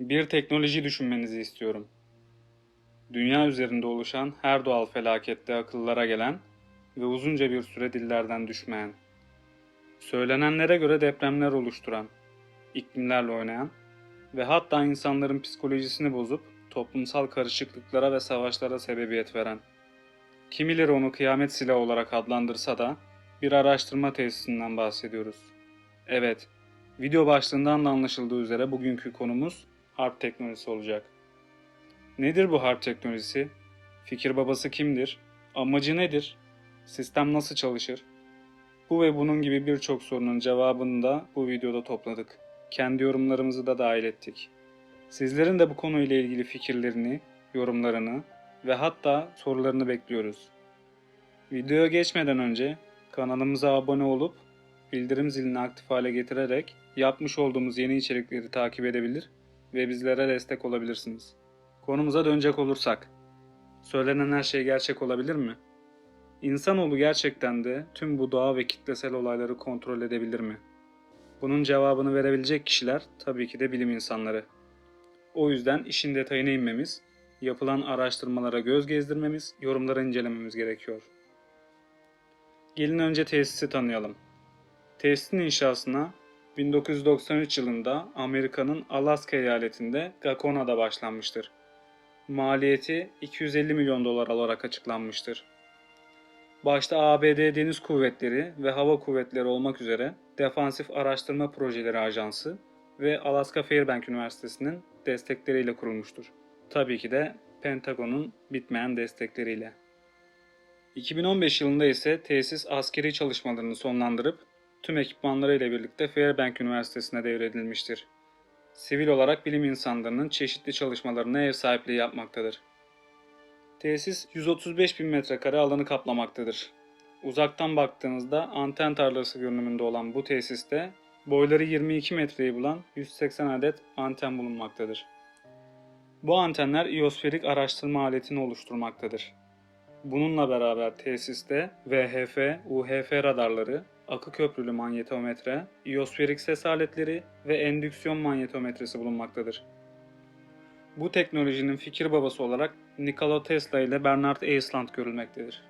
Bir teknoloji düşünmenizi istiyorum. Dünya üzerinde oluşan her doğal felakette akıllara gelen ve uzunca bir süre dillerden düşmeyen, söylenenlere göre depremler oluşturan, iklimlerle oynayan ve hatta insanların psikolojisini bozup toplumsal karışıklıklara ve savaşlara sebebiyet veren. Kimileri onu kıyamet silahı olarak adlandırsa da bir araştırma tesisinden bahsediyoruz. Evet, video başlığından da anlaşıldığı üzere bugünkü konumuz harp teknolojisi olacak. Nedir bu harp teknolojisi? Fikir babası kimdir? Amacı nedir? Sistem nasıl çalışır? Bu ve bunun gibi birçok sorunun cevabını da bu videoda topladık. Kendi yorumlarımızı da dahil ettik. Sizlerin de bu konuyla ilgili fikirlerini, yorumlarını ve hatta sorularını bekliyoruz. Videoya geçmeden önce kanalımıza abone olup bildirim zilini aktif hale getirerek yapmış olduğumuz yeni içerikleri takip edebilir ve bizlere destek olabilirsiniz. Konumuza dönecek olursak, söylenen her şey gerçek olabilir mi? İnsanoğlu gerçekten de tüm bu doğa ve kitlesel olayları kontrol edebilir mi? Bunun cevabını verebilecek kişiler tabii ki de bilim insanları. O yüzden işin detayına inmemiz, yapılan araştırmalara göz gezdirmemiz, yorumları incelememiz gerekiyor. Gelin önce tesisi tanıyalım. Tesisin inşasına 1993 yılında Amerika'nın Alaska eyaletinde Gakona'da başlanmıştır. Maliyeti 250 milyon dolar olarak açıklanmıştır. Başta ABD Deniz Kuvvetleri ve Hava Kuvvetleri olmak üzere Defansif Araştırma Projeleri Ajansı ve Alaska Fairbank Üniversitesi'nin destekleriyle kurulmuştur. Tabii ki de Pentagon'un bitmeyen destekleriyle. 2015 yılında ise tesis askeri çalışmalarını sonlandırıp tüm ekipmanlarıyla birlikte Fairbank Üniversitesi'ne devredilmiştir. Sivil olarak bilim insanlarının çeşitli çalışmalarına ev sahipliği yapmaktadır. Tesis 135 bin metrekare alanı kaplamaktadır. Uzaktan baktığınızda anten tarlası görünümünde olan bu tesiste boyları 22 metreyi bulan 180 adet anten bulunmaktadır. Bu antenler iyosferik araştırma aletini oluşturmaktadır. Bununla beraber tesiste VHF, UHF radarları, akı köprülü manyetometre, iyosferik ses aletleri ve endüksiyon manyetometresi bulunmaktadır. Bu teknolojinin fikir babası olarak Nikola Tesla ile Bernard Eisland görülmektedir.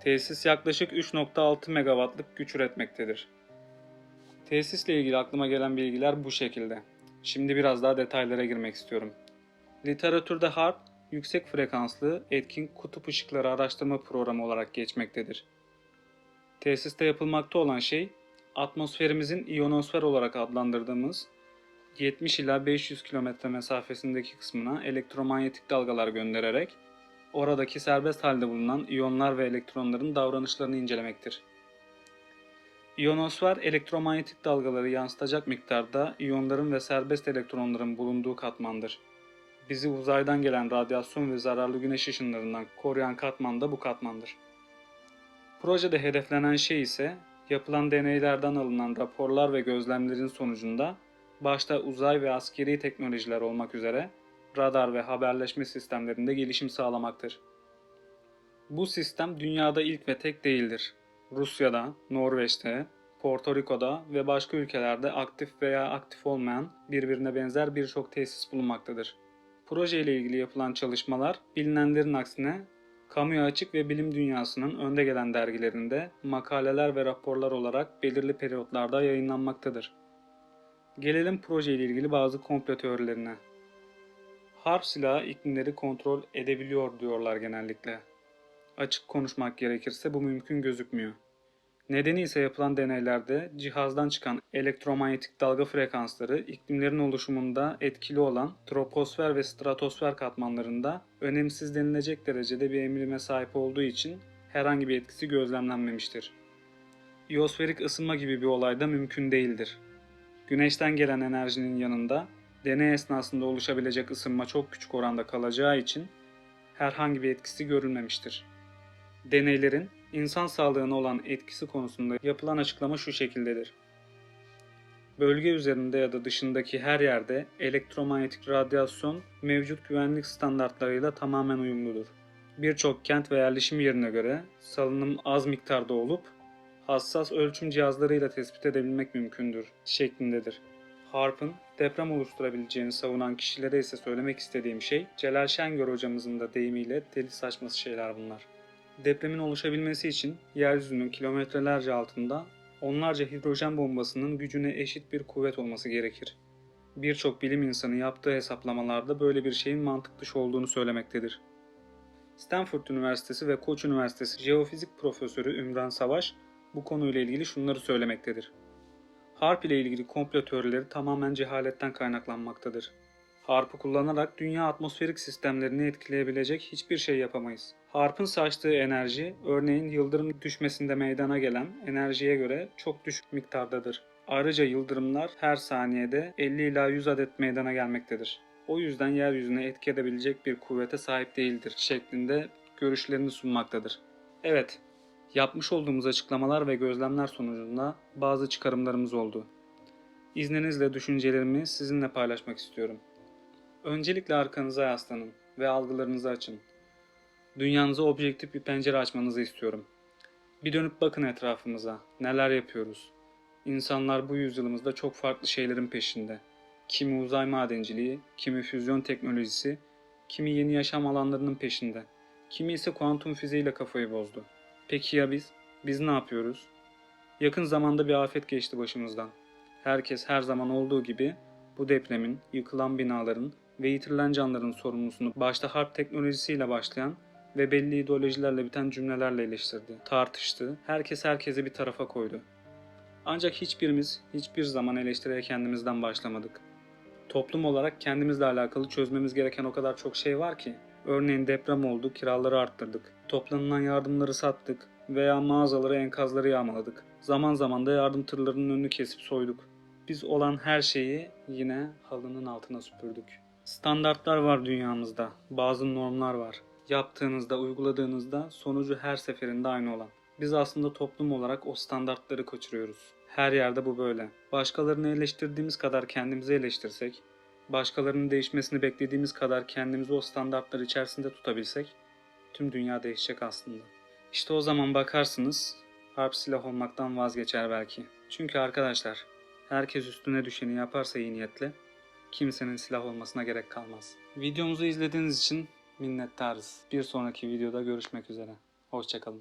Tesis yaklaşık 3.6 megawattlık güç üretmektedir. Tesisle ilgili aklıma gelen bilgiler bu şekilde. Şimdi biraz daha detaylara girmek istiyorum. Literatürde HARP, yüksek frekanslı etkin kutup ışıkları araştırma programı olarak geçmektedir. Tesiste yapılmakta olan şey, atmosferimizin iyonosfer olarak adlandırdığımız 70 ila 500 kilometre mesafesindeki kısmına elektromanyetik dalgalar göndererek oradaki serbest halde bulunan iyonlar ve elektronların davranışlarını incelemektir. İyonosfer elektromanyetik dalgaları yansıtacak miktarda iyonların ve serbest elektronların bulunduğu katmandır. Bizi uzaydan gelen radyasyon ve zararlı güneş ışınlarından koruyan katman da bu katmandır. Projede hedeflenen şey ise yapılan deneylerden alınan raporlar ve gözlemlerin sonucunda başta uzay ve askeri teknolojiler olmak üzere radar ve haberleşme sistemlerinde gelişim sağlamaktır. Bu sistem dünyada ilk ve tek değildir. Rusya'da, Norveç'te, Porto Rico'da ve başka ülkelerde aktif veya aktif olmayan birbirine benzer birçok tesis bulunmaktadır. Proje ile ilgili yapılan çalışmalar bilinenlerin aksine kamuya açık ve bilim dünyasının önde gelen dergilerinde makaleler ve raporlar olarak belirli periyotlarda yayınlanmaktadır. Gelelim proje ile ilgili bazı komplo teorilerine. Harp silahı iklimleri kontrol edebiliyor diyorlar genellikle. Açık konuşmak gerekirse bu mümkün gözükmüyor. Nedeni ise yapılan deneylerde cihazdan çıkan elektromanyetik dalga frekansları iklimlerin oluşumunda etkili olan troposfer ve stratosfer katmanlarında önemsiz denilecek derecede bir emrime sahip olduğu için herhangi bir etkisi gözlemlenmemiştir. İyosferik ısınma gibi bir olay da mümkün değildir. Güneşten gelen enerjinin yanında deney esnasında oluşabilecek ısınma çok küçük oranda kalacağı için herhangi bir etkisi görülmemiştir. Deneylerin insan sağlığına olan etkisi konusunda yapılan açıklama şu şekildedir. Bölge üzerinde ya da dışındaki her yerde elektromanyetik radyasyon mevcut güvenlik standartlarıyla tamamen uyumludur. Birçok kent ve yerleşim yerine göre salınım az miktarda olup hassas ölçüm cihazlarıyla tespit edebilmek mümkündür şeklindedir. Harp'ın deprem oluşturabileceğini savunan kişilere ise söylemek istediğim şey Celal Şengör hocamızın da deyimiyle deli saçması şeyler bunlar. Depremin oluşabilmesi için yeryüzünün kilometrelerce altında onlarca hidrojen bombasının gücüne eşit bir kuvvet olması gerekir. Birçok bilim insanı yaptığı hesaplamalarda böyle bir şeyin mantık dışı olduğunu söylemektedir. Stanford Üniversitesi ve Koç Üniversitesi Jeofizik Profesörü Ümran Savaş bu konuyla ilgili şunları söylemektedir. Harp ile ilgili komplo teorileri tamamen cehaletten kaynaklanmaktadır. Harpı kullanarak dünya atmosferik sistemlerini etkileyebilecek hiçbir şey yapamayız. Harpın saçtığı enerji, örneğin yıldırım düşmesinde meydana gelen enerjiye göre çok düşük miktardadır. Ayrıca yıldırımlar her saniyede 50 ila 100 adet meydana gelmektedir. O yüzden yeryüzüne etki edebilecek bir kuvvete sahip değildir şeklinde görüşlerini sunmaktadır. Evet, yapmış olduğumuz açıklamalar ve gözlemler sonucunda bazı çıkarımlarımız oldu. İzninizle düşüncelerimi sizinle paylaşmak istiyorum. Öncelikle arkanıza yaslanın ve algılarınızı açın. Dünyanıza objektif bir pencere açmanızı istiyorum. Bir dönüp bakın etrafımıza. Neler yapıyoruz? İnsanlar bu yüzyılımızda çok farklı şeylerin peşinde. Kimi uzay madenciliği, kimi füzyon teknolojisi, kimi yeni yaşam alanlarının peşinde. Kimi ise kuantum fiziğiyle kafayı bozdu. Peki ya biz? Biz ne yapıyoruz? Yakın zamanda bir afet geçti başımızdan. Herkes her zaman olduğu gibi bu depremin, yıkılan binaların ve yitirilen canların sorumlusunu başta harp teknolojisiyle başlayan ve belli ideolojilerle biten cümlelerle eleştirdi, tartıştı, herkes herkese bir tarafa koydu. Ancak hiçbirimiz hiçbir zaman eleştiriye kendimizden başlamadık. Toplum olarak kendimizle alakalı çözmemiz gereken o kadar çok şey var ki. Örneğin deprem oldu, kiraları arttırdık. Toplanılan yardımları sattık veya mağazaları, enkazları yağmaladık. Zaman zaman da yardım tırlarının önünü kesip soyduk. Biz olan her şeyi yine halının altına süpürdük. Standartlar var dünyamızda, bazı normlar var. Yaptığınızda, uyguladığınızda sonucu her seferinde aynı olan. Biz aslında toplum olarak o standartları kaçırıyoruz. Her yerde bu böyle. Başkalarını eleştirdiğimiz kadar kendimizi eleştirsek, başkalarının değişmesini beklediğimiz kadar kendimizi o standartlar içerisinde tutabilsek, tüm dünya değişecek aslında. İşte o zaman bakarsınız, harp silah olmaktan vazgeçer belki. Çünkü arkadaşlar, herkes üstüne düşeni yaparsa iyi niyetle, kimsenin silah olmasına gerek kalmaz. Videomuzu izlediğiniz için minnettarız. Bir sonraki videoda görüşmek üzere. Hoşçakalın.